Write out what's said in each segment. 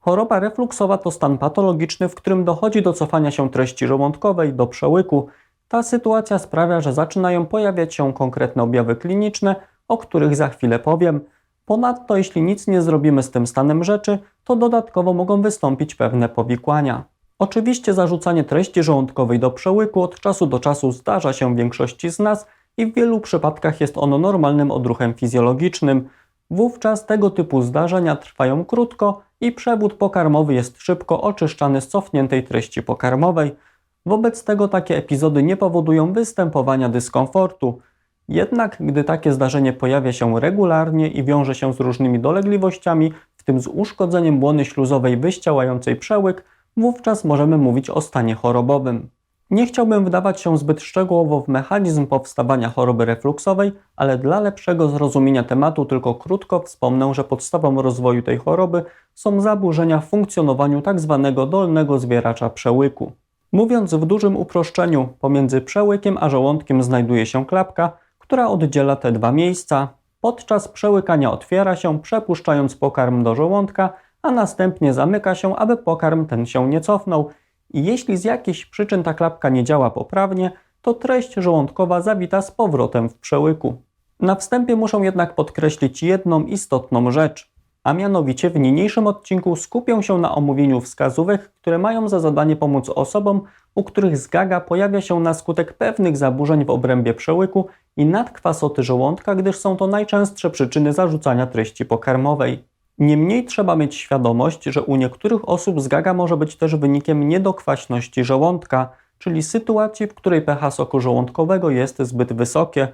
Choroba refluksowa to stan patologiczny, w którym dochodzi do cofania się treści żołądkowej do przełyku. Ta sytuacja sprawia, że zaczynają pojawiać się konkretne objawy kliniczne, o których za chwilę powiem. Ponadto, jeśli nic nie zrobimy z tym stanem rzeczy, to dodatkowo mogą wystąpić pewne powikłania. Oczywiście zarzucanie treści żołądkowej do przełyku od czasu do czasu zdarza się większości z nas i w wielu przypadkach jest ono normalnym odruchem fizjologicznym. Wówczas tego typu zdarzenia trwają krótko i przewód pokarmowy jest szybko oczyszczany z cofniętej treści pokarmowej. Wobec tego takie epizody nie powodują występowania dyskomfortu. Jednak gdy takie zdarzenie pojawia się regularnie i wiąże się z różnymi dolegliwościami, w tym z uszkodzeniem błony śluzowej wyściałającej przełyk, wówczas możemy mówić o stanie chorobowym. Nie chciałbym wdawać się zbyt szczegółowo w mechanizm powstawania choroby refluksowej, ale dla lepszego zrozumienia tematu tylko krótko wspomnę, że podstawą rozwoju tej choroby są zaburzenia w funkcjonowaniu tzw. dolnego zwieracza przełyku. Mówiąc w dużym uproszczeniu, pomiędzy przełykiem a żołądkiem znajduje się klapka, która oddziela te dwa miejsca. Podczas przełykania otwiera się, przepuszczając pokarm do żołądka, a następnie zamyka się, aby pokarm ten się nie cofnął. Jeśli z jakichś przyczyn ta klapka nie działa poprawnie, to treść żołądkowa zawita z powrotem w przełyku. Na wstępie muszę jednak podkreślić jedną istotną rzecz, a mianowicie w niniejszym odcinku skupię się na omówieniu wskazówek, które mają za zadanie pomóc osobom, u których zgaga pojawia się na skutek pewnych zaburzeń w obrębie przełyku i nadkwasoty żołądka, gdyż są to najczęstsze przyczyny zarzucania treści pokarmowej. Niemniej trzeba mieć świadomość, że u niektórych osób zgaga może być też wynikiem niedokwaśności żołądka, czyli sytuacji, w której pH soku żołądkowego jest zbyt wysokie.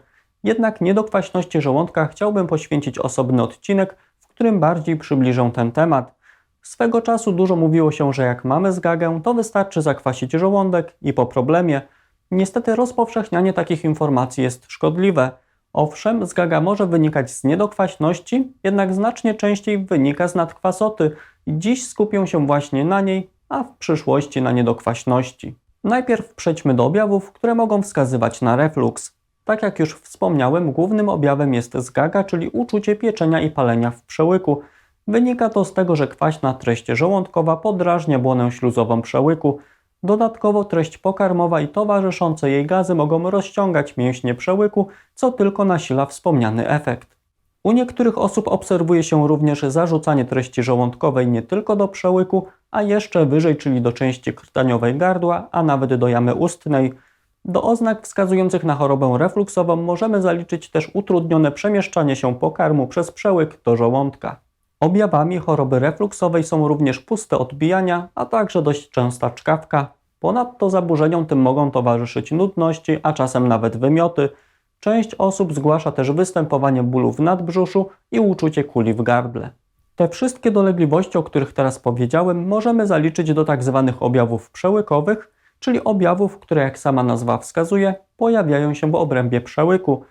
Jednak niedokwaśności żołądka chciałbym poświęcić osobny odcinek, w którym bardziej przybliżę ten temat. Swego czasu dużo mówiło się, że jak mamy zgagę, to wystarczy zakwasić żołądek i po problemie. Niestety rozpowszechnianie takich informacji jest szkodliwe. Owszem, zgaga może wynikać z niedokwaśności, jednak znacznie częściej wynika z nadkwasoty dziś skupię się właśnie na niej, a w przyszłości na niedokwaśności. Najpierw przejdźmy do objawów, które mogą wskazywać na refluks. Tak jak już wspomniałem, głównym objawem jest zgaga, czyli uczucie pieczenia i palenia w przełyku. Wynika to z tego, że kwaśna treść żołądkowa podrażnia błonę śluzową przełyku. Dodatkowo treść pokarmowa i towarzyszące jej gazy mogą rozciągać mięśnie przełyku, co tylko nasila wspomniany efekt. U niektórych osób obserwuje się również zarzucanie treści żołądkowej nie tylko do przełyku, a jeszcze wyżej, czyli do części krtaniowej gardła, a nawet do jamy ustnej. Do oznak wskazujących na chorobę refluksową możemy zaliczyć też utrudnione przemieszczanie się pokarmu przez przełyk do żołądka. Objawami choroby refluksowej są również puste odbijania, a także dość częsta czkawka. Ponadto zaburzeniom tym mogą towarzyszyć nudności, a czasem nawet wymioty. Część osób zgłasza też występowanie bólu w nadbrzuszu i uczucie kuli w gardle. Te wszystkie dolegliwości, o których teraz powiedziałem, możemy zaliczyć do tzw. objawów przełykowych, czyli objawów, które jak sama nazwa wskazuje, pojawiają się w obrębie przełyku.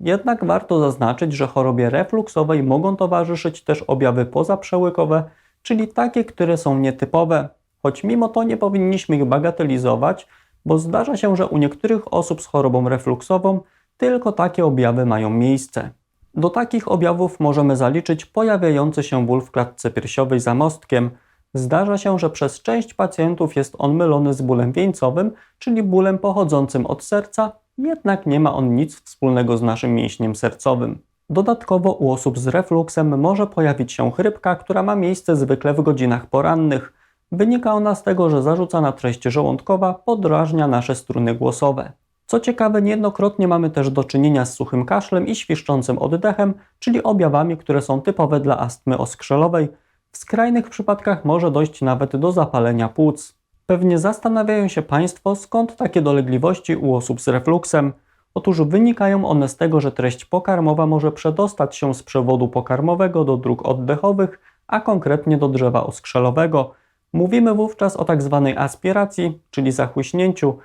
Jednak warto zaznaczyć, że chorobie refluksowej mogą towarzyszyć też objawy pozaprzełykowe, czyli takie, które są nietypowe, choć mimo to nie powinniśmy ich bagatelizować, bo zdarza się, że u niektórych osób z chorobą refluksową tylko takie objawy mają miejsce. Do takich objawów możemy zaliczyć pojawiający się ból w klatce piersiowej za mostkiem. Zdarza się, że przez część pacjentów jest on mylony z bólem wieńcowym, czyli bólem pochodzącym od serca, jednak nie ma on nic wspólnego z naszym mięśniem sercowym. Dodatkowo u osób z refluksem może pojawić się chrypka, która ma miejsce zwykle w godzinach porannych. Wynika ona z tego, że zarzucana treść żołądkowa podrażnia nasze struny głosowe. Co ciekawe, niejednokrotnie mamy też do czynienia z suchym kaszlem i świszczącym oddechem, czyli objawami, które są typowe dla astmy oskrzelowej. W skrajnych przypadkach może dojść nawet do zapalenia płuc. Pewnie zastanawiają się Państwo, skąd takie dolegliwości u osób z refluksem. Otóż wynikają one z tego, że treść pokarmowa może przedostać się z przewodu pokarmowego do dróg oddechowych, a konkretnie do drzewa oskrzelowego. Mówimy wówczas o tzw. Tak aspiracji, czyli zachłyśnięciu.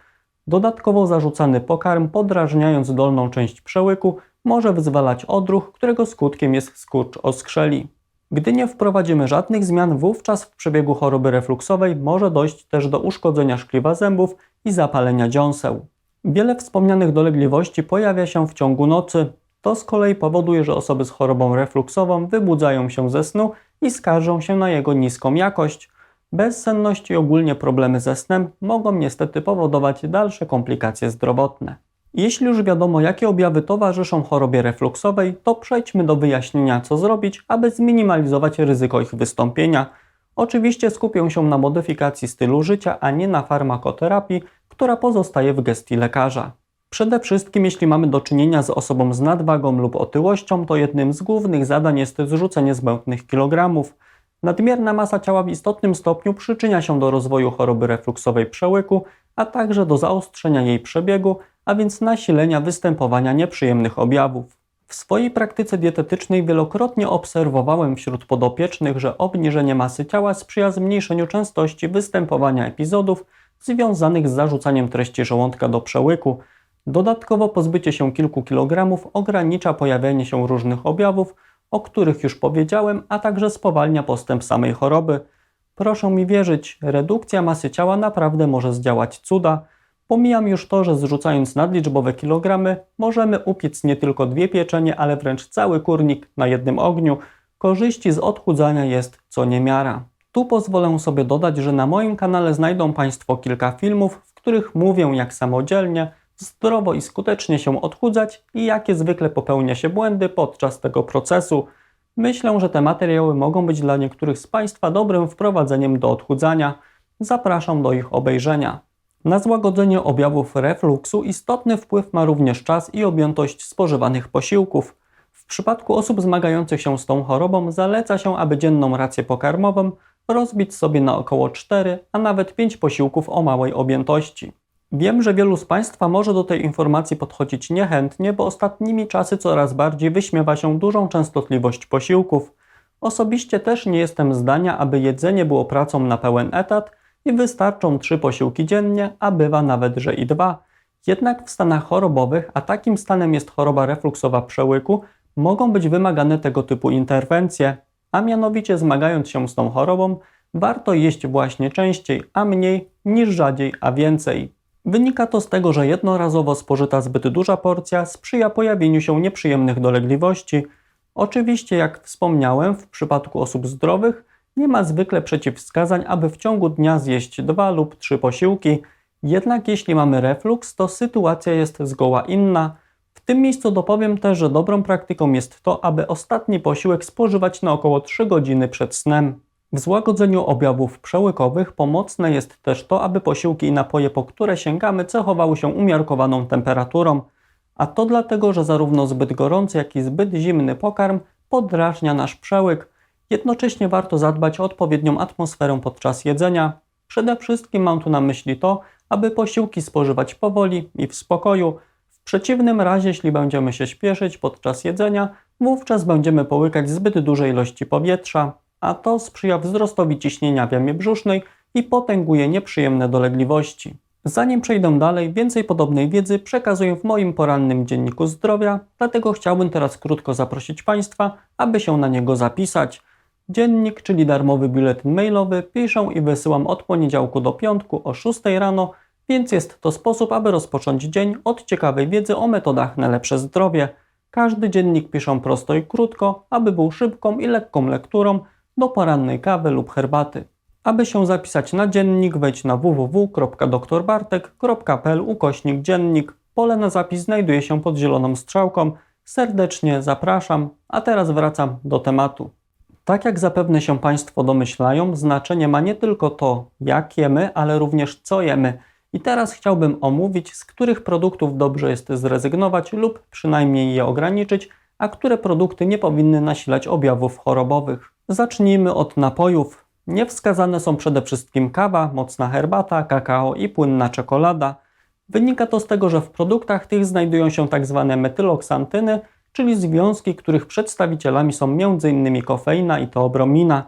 Dodatkowo zarzucany pokarm, podrażniając dolną część przełyku, może wyzwalać odruch, którego skutkiem jest skurcz oskrzeli. Gdy nie wprowadzimy żadnych zmian, wówczas w przebiegu choroby refluksowej może dojść też do uszkodzenia szkliwa zębów i zapalenia dziąseł. Wiele wspomnianych dolegliwości pojawia się w ciągu nocy. To z kolei powoduje, że osoby z chorobą refluksową wybudzają się ze snu i skarżą się na jego niską jakość. Bezsenność i ogólnie problemy ze snem mogą niestety powodować dalsze komplikacje zdrowotne. Jeśli już wiadomo, jakie objawy towarzyszą chorobie refluksowej, to przejdźmy do wyjaśnienia, co zrobić, aby zminimalizować ryzyko ich wystąpienia. Oczywiście skupię się na modyfikacji stylu życia, a nie na farmakoterapii, która pozostaje w gestii lekarza. Przede wszystkim, jeśli mamy do czynienia z osobą z nadwagą lub otyłością, to jednym z głównych zadań jest zrzucenie zbędnych kilogramów. Nadmierna masa ciała w istotnym stopniu przyczynia się do rozwoju choroby refluksowej przełyku, a także do zaostrzenia jej przebiegu, a więc nasilenia występowania nieprzyjemnych objawów. W swojej praktyce dietetycznej wielokrotnie obserwowałem wśród podopiecznych, że obniżenie masy ciała sprzyja zmniejszeniu częstości występowania epizodów związanych z zarzucaniem treści żołądka do przełyku. Dodatkowo pozbycie się kilku kilogramów ogranicza pojawianie się różnych objawów, o których już powiedziałem, a także spowalnia postęp samej choroby. Proszę mi wierzyć, redukcja masy ciała naprawdę może zdziałać cuda. Pomijam już to, że zrzucając nadliczbowe kilogramy, możemy upiec nie tylko dwie pieczenie, ale wręcz cały kurnik na jednym ogniu. Korzyści z odchudzania jest co niemiara. Tu pozwolę sobie dodać, że na moim kanale znajdą Państwo kilka filmów, w których mówię jak samodzielnie, zdrowo i skutecznie się odchudzać i jakie zwykle popełnia się błędy podczas tego procesu. Myślę, że te materiały mogą być dla niektórych z Państwa dobrym wprowadzeniem do odchudzania. Zapraszam do ich obejrzenia. Na złagodzenie objawów refluksu istotny wpływ ma również czas i objętość spożywanych posiłków. W przypadku osób zmagających się z tą chorobą zaleca się, aby dzienną rację pokarmową rozbić sobie na około 4, a nawet 5 posiłków o małej objętości. Wiem, że wielu z Państwa może do tej informacji podchodzić niechętnie, bo ostatnimi czasy coraz bardziej wyśmiewa się dużą częstotliwość posiłków. Osobiście też nie jestem zdania, aby jedzenie było pracą na pełen etat i wystarczą trzy posiłki dziennie, a bywa nawet, że i dwa. Jednak w stanach chorobowych, a takim stanem jest choroba refluksowa przełyku, mogą być wymagane tego typu interwencje, a mianowicie zmagając się z tą chorobą, warto jeść właśnie częściej, a mniej niż rzadziej, a więcej. Wynika to z tego, że jednorazowo spożyta zbyt duża porcja sprzyja pojawieniu się nieprzyjemnych dolegliwości. Oczywiście, jak wspomniałem, w przypadku osób zdrowych nie ma zwykle przeciwwskazań, aby w ciągu dnia zjeść dwa lub trzy posiłki. Jednak jeśli mamy refluks, to sytuacja jest zgoła inna. W tym miejscu dopowiem też, że dobrą praktyką jest to, aby ostatni posiłek spożywać na około 3 godziny przed snem. W złagodzeniu objawów przełykowych pomocne jest też to, aby posiłki i napoje, po które sięgamy, cechowały się umiarkowaną temperaturą, a to dlatego, że zarówno zbyt gorący, jak i zbyt zimny pokarm podrażnia nasz przełyk. Jednocześnie warto zadbać o odpowiednią atmosferę podczas jedzenia. Przede wszystkim mam tu na myśli to, aby posiłki spożywać powoli i w spokoju. W przeciwnym razie, jeśli będziemy się śpieszyć podczas jedzenia, wówczas będziemy połykać zbyt duże ilości powietrza, a to sprzyja wzrostowi ciśnienia w jamie brzusznej i potęguje nieprzyjemne dolegliwości. Zanim przejdę dalej, więcej podobnej wiedzy przekazuję w moim porannym dzienniku zdrowia, dlatego chciałbym teraz krótko zaprosić Państwa, aby się na niego zapisać. Dziennik, czyli darmowy biuletyn mailowy, piszę i wysyłam od poniedziałku do piątku o 6 rano, więc jest to sposób, aby rozpocząć dzień od ciekawej wiedzy o metodach na lepsze zdrowie. Każdy dziennik piszę prosto i krótko, aby był szybką i lekką lekturą, do porannej kawy lub herbaty. Aby się zapisać na dziennik, wejdź na www.doktorbartek.pl ukośnik dziennik. Pole na zapis znajduje się pod zieloną strzałką. Serdecznie zapraszam, a teraz wracam do tematu. Tak jak zapewne się Państwo domyślają, znaczenie ma nie tylko to, jak jemy, ale również co jemy. I teraz chciałbym omówić, z których produktów dobrze jest zrezygnować lub przynajmniej je ograniczyć, a które produkty nie powinny nasilać objawów chorobowych. Zacznijmy od napojów. Niewskazane są przede wszystkim kawa, mocna herbata, kakao i płynna czekolada. Wynika to z tego, że w produktach tych znajdują się tzw. Tak metyloksantyny, czyli związki, których przedstawicielami są m.in. kofeina i teobromina.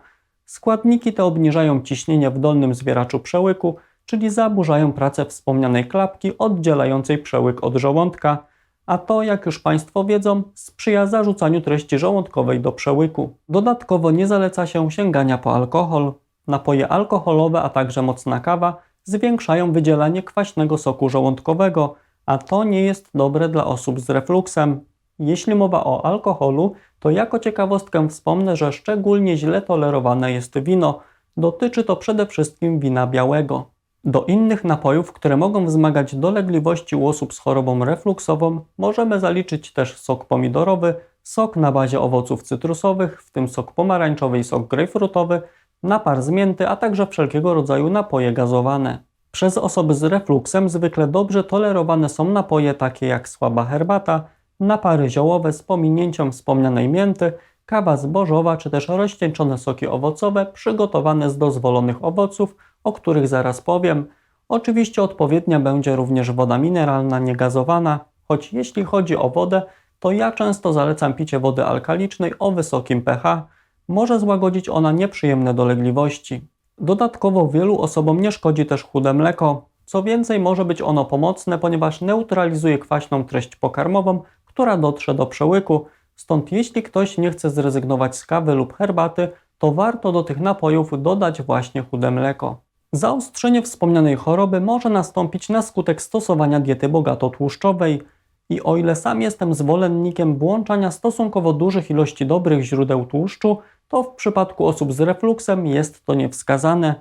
Składniki te obniżają ciśnienie w dolnym zwieraczu przełyku, czyli zaburzają pracę wspomnianej klapki oddzielającej przełyk od żołądka – a to, jak już Państwo wiedzą, sprzyja zarzucaniu treści żołądkowej do przełyku. Dodatkowo nie zaleca się sięgania po alkohol. Napoje alkoholowe, a także mocna kawa zwiększają wydzielanie kwaśnego soku żołądkowego, a to nie jest dobre dla osób z refluksem. Jeśli mowa o alkoholu, to jako ciekawostkę wspomnę, że szczególnie źle tolerowane jest wino. Dotyczy to przede wszystkim wina białego. Do innych napojów, które mogą wzmagać dolegliwości u osób z chorobą refluksową, możemy zaliczyć też sok pomidorowy, sok na bazie owoców cytrusowych, w tym sok pomarańczowy i sok grejpfrutowy, napar z mięty, a także wszelkiego rodzaju napoje gazowane. Przez osoby z refluksem zwykle dobrze tolerowane są napoje takie jak słaba herbata, napary ziołowe z pominięciem wspomnianej mięty, kawa zbożowa czy też rozcieńczone soki owocowe przygotowane z dozwolonych owoców, o których zaraz powiem. Oczywiście odpowiednia będzie również woda mineralna niegazowana, choć jeśli chodzi o wodę, to ja często zalecam picie wody alkalicznej o wysokim pH. Może złagodzić ona nieprzyjemne dolegliwości. Dodatkowo wielu osobom nie szkodzi też chude mleko. Co więcej, może być ono pomocne, ponieważ neutralizuje kwaśną treść pokarmową, która dotrze do przełyku. Stąd jeśli ktoś nie chce zrezygnować z kawy lub herbaty, to warto do tych napojów dodać właśnie chude mleko. Zaostrzenie wspomnianej choroby może nastąpić na skutek stosowania diety bogato tłuszczowej. I o ile sam jestem zwolennikiem włączania stosunkowo dużych ilości dobrych źródeł tłuszczu, to w przypadku osób z refluksem jest to niewskazane.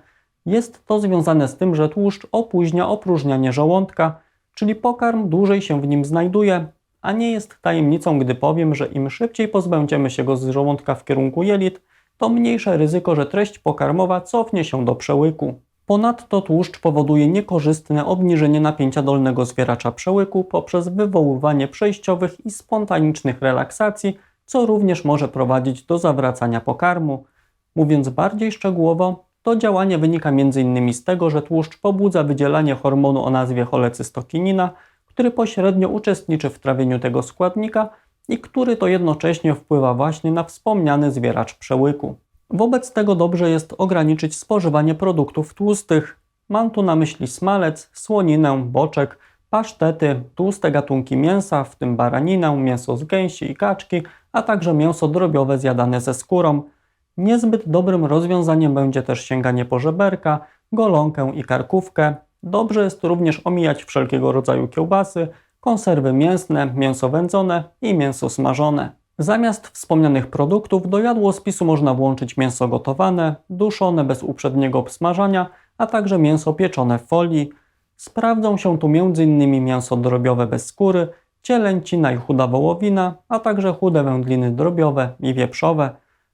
Jest to związane z tym, że tłuszcz opóźnia opróżnianie żołądka, czyli pokarm dłużej się w nim znajduje, a nie jest tajemnicą, gdy powiem, że im szybciej pozbędziemy się go z żołądka w kierunku jelit, to mniejsze ryzyko, że treść pokarmowa cofnie się do przełyku. Ponadto tłuszcz powoduje niekorzystne obniżenie napięcia dolnego zwieracza przełyku poprzez wywoływanie przejściowych i spontanicznych relaksacji, co również może prowadzić do zawracania pokarmu. Mówiąc bardziej szczegółowo, to działanie wynika m.in. z tego, że tłuszcz pobudza wydzielanie hormonu o nazwie cholecystokinina, który pośrednio uczestniczy w trawieniu tego składnika i który to jednocześnie wpływa właśnie na wspomniany zwieracz przełyku. Wobec tego dobrze jest ograniczyć spożywanie produktów tłustych. Mam tu na myśli smalec, słoninę, boczek, pasztety, tłuste gatunki mięsa, w tym baraninę, mięso z gęsi i kaczki, a także mięso drobiowe zjadane ze skórą. Niezbyt dobrym rozwiązaniem będzie też sięganie po żeberka, golonkę i karkówkę. Dobrze jest również omijać wszelkiego rodzaju kiełbasy, konserwy mięsne, mięso wędzone i mięso smażone. Zamiast wspomnianych produktów do jadłospisu można włączyć mięso gotowane, duszone bez uprzedniego obsmażania, a także mięso pieczone w folii. Sprawdzą się tu m.in. mięso drobiowe bez skóry, cielęcina i chuda wołowina, a także chude wędliny drobiowe i wieprzowe.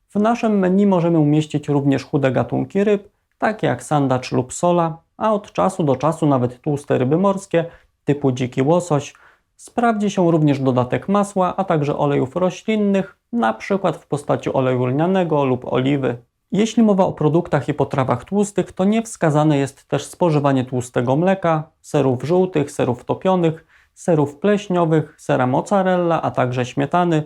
W naszym menu możemy umieścić również chude gatunki ryb, takie jak sandacz lub sola, a od czasu do czasu nawet tłuste ryby morskie typu dziki łosoś. Sprawdzi się również dodatek masła, a także olejów roślinnych, np. w postaci oleju lnianego lub oliwy. Jeśli mowa o produktach i potrawach tłustych, to niewskazane jest też spożywanie tłustego mleka, serów żółtych, serów topionych, serów pleśniowych, sera mozzarella, a także śmietany.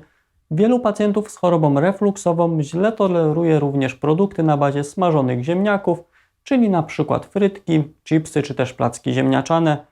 Wielu pacjentów z chorobą refluksową źle toleruje również produkty na bazie smażonych ziemniaków, czyli przykład frytki, chipsy czy też placki ziemniaczane.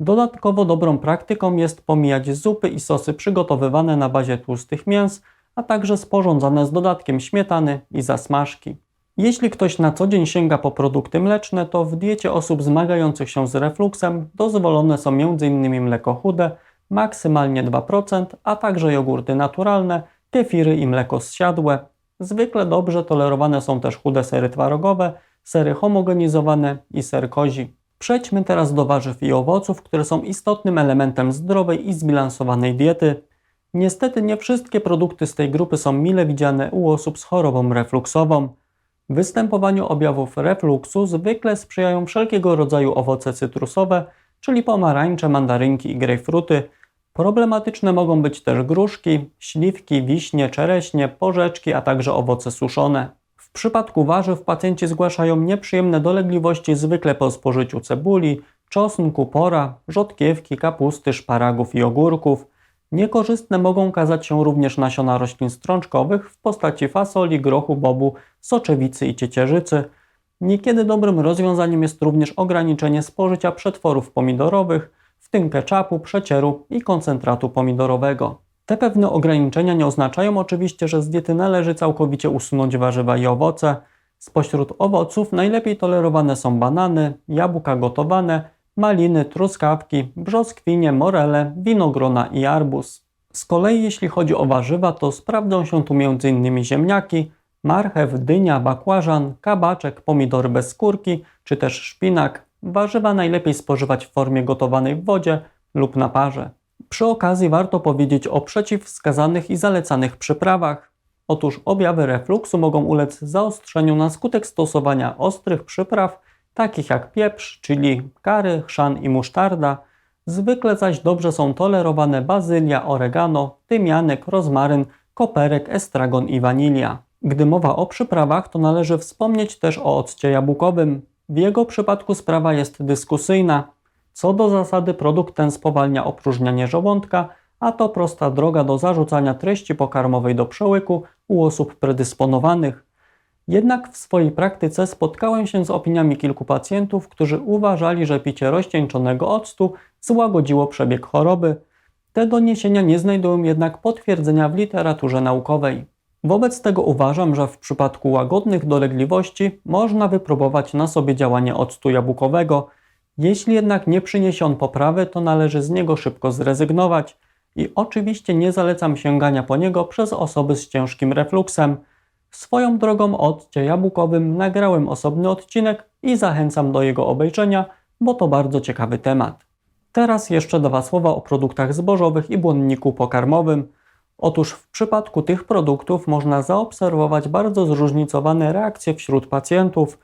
Dodatkowo dobrą praktyką jest pomijać zupy i sosy przygotowywane na bazie tłustych mięs, a także sporządzane z dodatkiem śmietany i zasmażki. Jeśli ktoś na co dzień sięga po produkty mleczne, to w diecie osób zmagających się z refluksem dozwolone są m.in. mleko chude, maksymalnie 2%, a także jogurty naturalne, kefiry i mleko zsiadłe. Zwykle dobrze tolerowane są też chude sery twarogowe, sery homogenizowane i ser kozi. Przejdźmy teraz do warzyw i owoców, które są istotnym elementem zdrowej i zbilansowanej diety. Niestety nie wszystkie produkty z tej grupy są mile widziane u osób z chorobą refluksową. Występowaniu objawów refluksu zwykle sprzyjają wszelkiego rodzaju owoce cytrusowe, czyli pomarańcze, mandarynki i grejpfruty. Problematyczne mogą być też gruszki, śliwki, wiśnie, czereśnie, porzeczki, a także owoce suszone. W przypadku warzyw pacjenci zgłaszają nieprzyjemne dolegliwości zwykle po spożyciu cebuli, czosnku, pora, rzodkiewki, kapusty, szparagów i ogórków. Niekorzystne mogą kazać się również nasiona roślin strączkowych w postaci fasoli, grochu, bobu, soczewicy i ciecierzycy. Niekiedy dobrym rozwiązaniem jest również ograniczenie spożycia przetworów pomidorowych, w tym ketchupu, przecieru i koncentratu pomidorowego. Te pewne ograniczenia nie oznaczają oczywiście, że z diety należy całkowicie usunąć warzywa i owoce. Spośród owoców najlepiej tolerowane są banany, jabłka gotowane, maliny, truskawki, brzoskwinie, morele, winogrona i arbuz. Z kolei jeśli chodzi o warzywa, to sprawdzą się tu m.in. ziemniaki, marchew, dynia, bakłażan, kabaczek, pomidory bez skórki czy też szpinak. Warzywa najlepiej spożywać w formie gotowanej w wodzie lub na parze. Przy okazji warto powiedzieć o przeciwwskazanych i zalecanych przyprawach. Otóż objawy refluksu mogą ulec zaostrzeniu na skutek stosowania ostrych przypraw, takich jak pieprz, czyli kary, chrzan i musztarda. Zwykle zaś dobrze są tolerowane bazylia, oregano, tymianek, rozmaryn, koperek, estragon i wanilia. Gdy mowa o przyprawach, to należy wspomnieć też o occie jabłkowym. W jego przypadku sprawa jest dyskusyjna. Co do zasady, produkt ten spowalnia opróżnianie żołądka, a to prosta droga do zarzucania treści pokarmowej do przełyku u osób predysponowanych. Jednak w swojej praktyce spotkałem się z opiniami kilku pacjentów, którzy uważali, że picie rozcieńczonego octu złagodziło przebieg choroby. Te doniesienia nie znajdują jednak potwierdzenia w literaturze naukowej. Wobec tego uważam, że w przypadku łagodnych dolegliwości można wypróbować na sobie działanie octu jabłkowego. Jeśli jednak nie przyniesie on poprawy, to należy z niego szybko zrezygnować. I oczywiście nie zalecam sięgania po niego przez osoby z ciężkim refluksem. Swoją drogą o occie jabłkowym nagrałem osobny odcinek i zachęcam do jego obejrzenia, bo to bardzo ciekawy temat. Teraz jeszcze dwa słowa o produktach zbożowych i błonniku pokarmowym. Otóż w przypadku tych produktów można zaobserwować bardzo zróżnicowane reakcje wśród pacjentów.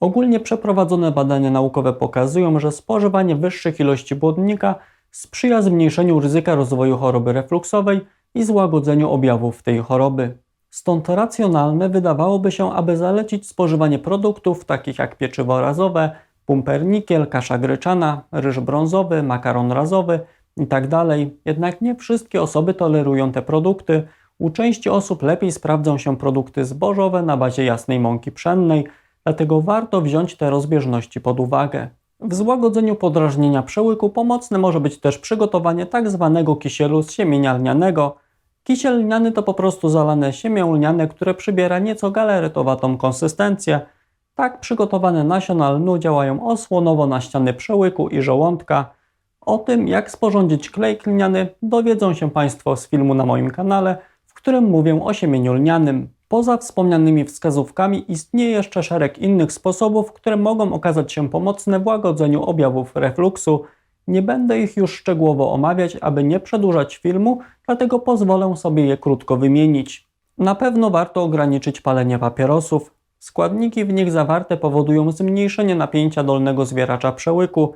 Ogólnie przeprowadzone badania naukowe pokazują, że spożywanie wyższych ilości błonnika sprzyja zmniejszeniu ryzyka rozwoju choroby refluksowej i złagodzeniu objawów tej choroby. Stąd racjonalne wydawałoby się, aby zalecić spożywanie produktów takich jak pieczywo razowe, pumpernikiel, kasza gryczana, ryż brązowy, makaron razowy itd. Tak Jednak nie wszystkie osoby tolerują te produkty. U części osób lepiej sprawdzą się produkty zbożowe na bazie jasnej mąki pszennej, dlatego warto wziąć te rozbieżności pod uwagę. W złagodzeniu podrażnienia przełyku pomocne może być też przygotowanie tak zwanego kisielu z siemienia lnianego. Kisiel lniany to po prostu zalane siemię lniane, które przybiera nieco galaretowatą konsystencję. Tak przygotowane nasiona lnu działają osłonowo na ściany przełyku i żołądka. O tym, jak sporządzić klej lniany, dowiedzą się Państwo z filmu na moim kanale, w którym mówię o siemieniu lnianym. Poza wspomnianymi wskazówkami istnieje jeszcze szereg innych sposobów, które mogą okazać się pomocne w łagodzeniu objawów refluksu. Nie będę ich już szczegółowo omawiać, aby nie przedłużać filmu, dlatego pozwolę sobie je krótko wymienić. Na pewno warto ograniczyć palenie papierosów. Składniki w nich zawarte powodują zmniejszenie napięcia dolnego zwieracza przełyku.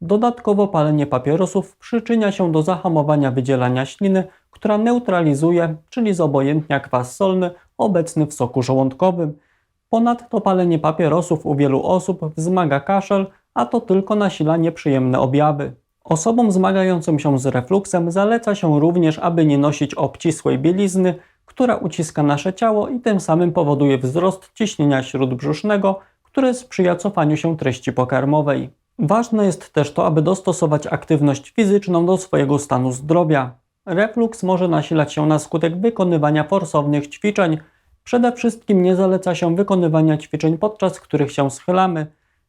Dodatkowo palenie papierosów przyczynia się do zahamowania wydzielania śliny, która neutralizuje, czyli zobojętnia kwas solny obecny w soku żołądkowym. Ponadto palenie papierosów u wielu osób wzmaga kaszel, a to tylko nasila nieprzyjemne objawy. Osobom zmagającym się z refluksem zaleca się również, aby nie nosić obcisłej bielizny, która uciska nasze ciało i tym samym powoduje wzrost ciśnienia śródbrzusznego, które sprzyja cofaniu się treści pokarmowej. Ważne jest też to, aby dostosować aktywność fizyczną do swojego stanu zdrowia. Refluks może nasilać się na skutek wykonywania forsownych ćwiczeń. Przede wszystkim nie zaleca się wykonywania ćwiczeń, podczas których się schylamy.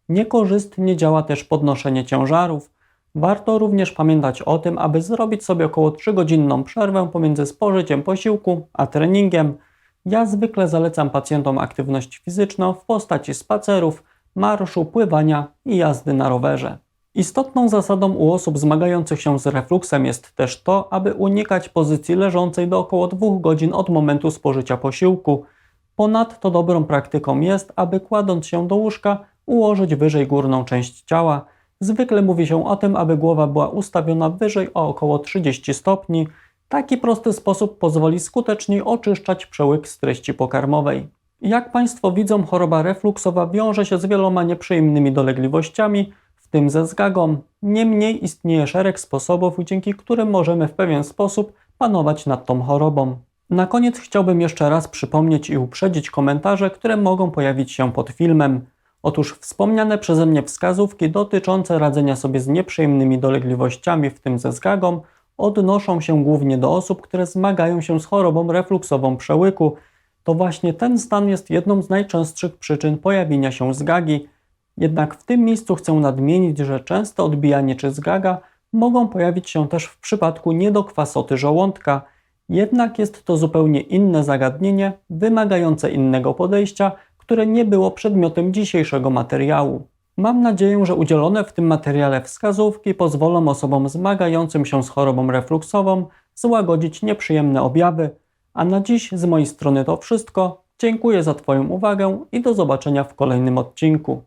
Niekorzystnie działa też podnoszenie ciężarów. Warto również pamiętać o tym, aby zrobić sobie około 3-godzinną przerwę pomiędzy spożyciem posiłku a treningiem. Ja zwykle zalecam pacjentom aktywność fizyczną w postaci spacerów, marszu, pływania i jazdy na rowerze. Istotną zasadą u osób zmagających się z refluksem jest też to, aby unikać pozycji leżącej do około 2 godzin od momentu spożycia posiłku. Ponadto dobrą praktyką jest, aby kładąc się do łóżka, ułożyć wyżej górną część ciała. Zwykle mówi się o tym, aby głowa była ustawiona wyżej o około 30 stopni. Taki prosty sposób pozwoli skuteczniej oczyszczać przełyk z treści pokarmowej. Jak Państwo widzą, choroba refluksowa wiąże się z wieloma nieprzyjemnymi dolegliwościami, tym ze zgagą. Niemniej istnieje szereg sposobów, dzięki którym możemy w pewien sposób panować nad tą chorobą. Na koniec chciałbym jeszcze raz przypomnieć i uprzedzić komentarze, które mogą pojawić się pod filmem. Otóż wspomniane przeze mnie wskazówki dotyczące radzenia sobie z nieprzyjemnymi dolegliwościami, w tym ze zgagą, odnoszą się głównie do osób, które zmagają się z chorobą refluksową przełyku. To właśnie ten stan jest jedną z najczęstszych przyczyn pojawienia się zgagi, jednak w tym miejscu chcę nadmienić, że częste odbijanie czy zgaga mogą pojawić się też w przypadku niedokwasoty żołądka, jednak jest to zupełnie inne zagadnienie, wymagające innego podejścia, które nie było przedmiotem dzisiejszego materiału. Mam nadzieję, że udzielone w tym materiale wskazówki pozwolą osobom zmagającym się z chorobą refluksową złagodzić nieprzyjemne objawy. A na dziś z mojej strony to wszystko. Dziękuję za Twoją uwagę i do zobaczenia w kolejnym odcinku.